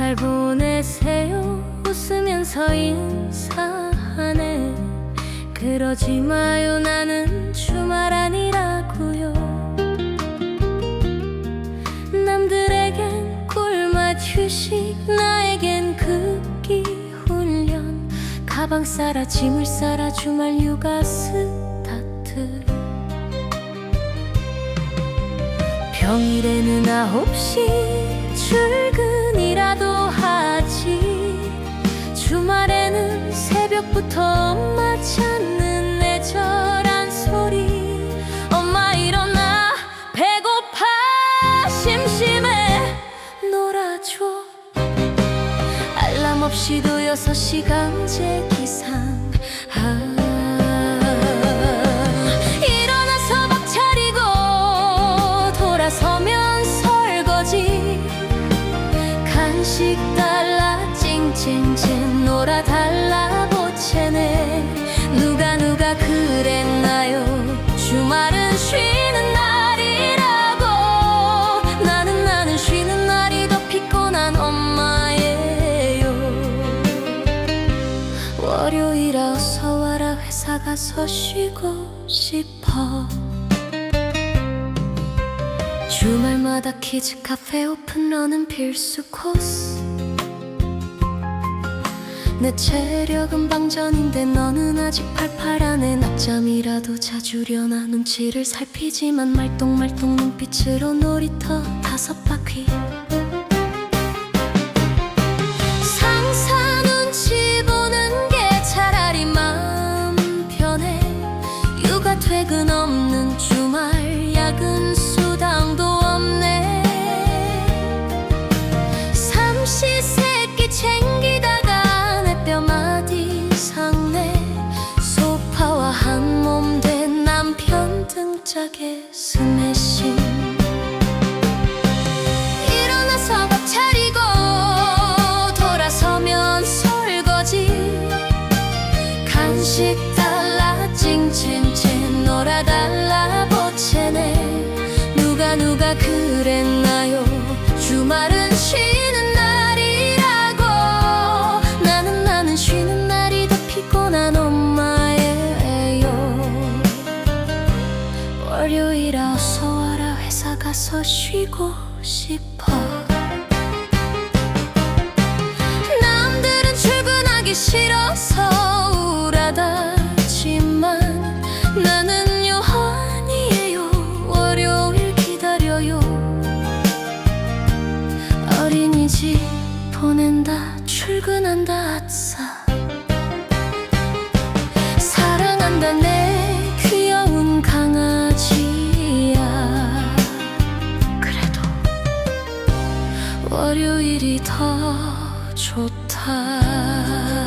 잘 보내세요. 웃으면서 인사하네. 그러지 마요. 나는 주말 아니라고요. 남들에겐 꿀맛 휴식 나에겐 급기 훈련. 가방 싸라 짐을 싸라 주말 육아 스타트. 평일에는 아홉 시 출근 새벽부터 엄마 찾는 애절한 소리. 엄마 일어나 배고파. 심심해. 놀아줘. 알람 없이도 여섯 시간제 기상. 아, 일어나서 밥 차리고 돌아서면 설거지. 간식 달라 찡찡찡 놀아달 쉬는 날이라고. 나는 나는 쉬는 날이 더 피곤한 엄마예요. 월요일 어서 와라 회사 가서 쉬고 싶어. 주말마다 키즈 카페 오픈런은 필수 코스 내 체력은 방전인데 너는 아직 팔팔하네 낮잠이라도 자주려나 눈치를 살피지만 말똥말똥 눈빛으로 놀이터 다섯 바퀴. 상사 눈치 보는 게 차라리 마음 편해. 퇴근 없는 주말 야근 등짝에 스매싱. 일어나서 밥 차리고 돌아서면 설거지. 간식 달라 찡찡찡 놀아달라 월요일 어서 와라. 회사 가서 쉬고 싶어. 남들은 출근하기 싫어서 우울하다지만 나는 요한이에요. 월요일 기다려요. 어린이집 보낸다. 출근한다. 아싸. 사랑한다. 내 월요일이 더 좋다